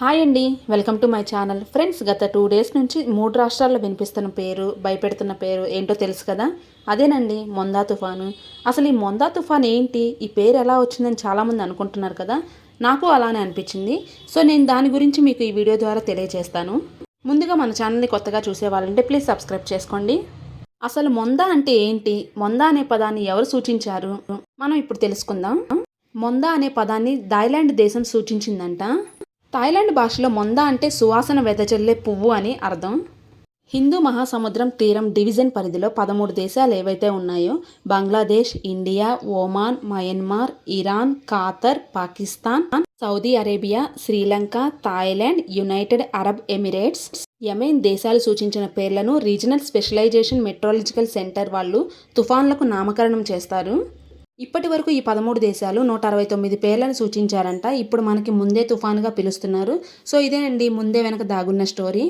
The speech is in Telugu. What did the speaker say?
హాయ్ అండి welcome to my channel. Friends గత టూ డేస్ నుంచి మూడు రాష్ట్రాల్లో వినిపిస్తున్న పేరు భయపెడుతున్న పేరు ఏంటో తెలుసు కదా? అదేనండి మొందా తుఫాను. అసలు ఈ మొందా తుఫాన్ ఏంటి? ఈ పేరు ఎలా వచ్చిందని చాలామంది అనుకుంటున్నారు కదా? నాకు అలానే అనిపించింది. సో నేను దాని గురించి మీకు ఈ వీడియో ద్వారా తెలియజేస్తాను. ముందుగా మన ఛానల్ని కొత్తగా చూసే వాళ్ళంటే ప్లీజ్ సబ్స్క్రైబ్ చేసుకోండి. అసలు మొంద అంటే ఏంటి? మొంద అనే పదాన్ని ఎవరు సూచించారు? మనం ఇప్పుడు తెలుసుకుందాం. మొంద అనే పదాన్ని థాయిలాండ్ దేశం సూచించిందంట. థాయిలాండ్ భాషలో మొంద అంటే సువాసన వెదజల్లే పువ్వు అని అర్థం. హిందూ మహాసముద్రం తీరం డివిజన్ పరిధిలో పదమూడు దేశాలు ఏవైతే ఉన్నాయో Bangladesh India Oman Myanmar Iran Qatar Pakistan Saudi Arabia Sri Lanka Thailand United Arab Emirates Yemen దేశాలు సూచించిన పేర్లను రీజనల్ స్పెషలైజేషన్ మెట్రాలజికల్ సెంటర్ వాళ్ళు తుఫాన్లకు నామకరణం చేస్తారు. ఇప్పటి వరకు ఈ పదమూడు దేశాలు నూట అరవై తొమ్మిది పేర్లను సూచించారంట. ఇప్పుడు మనకి ముందే తుఫాన్గా పిలుస్తున్నారు. సో ఇదేనండి ముందే వెనక దాగున్న స్టోరీ.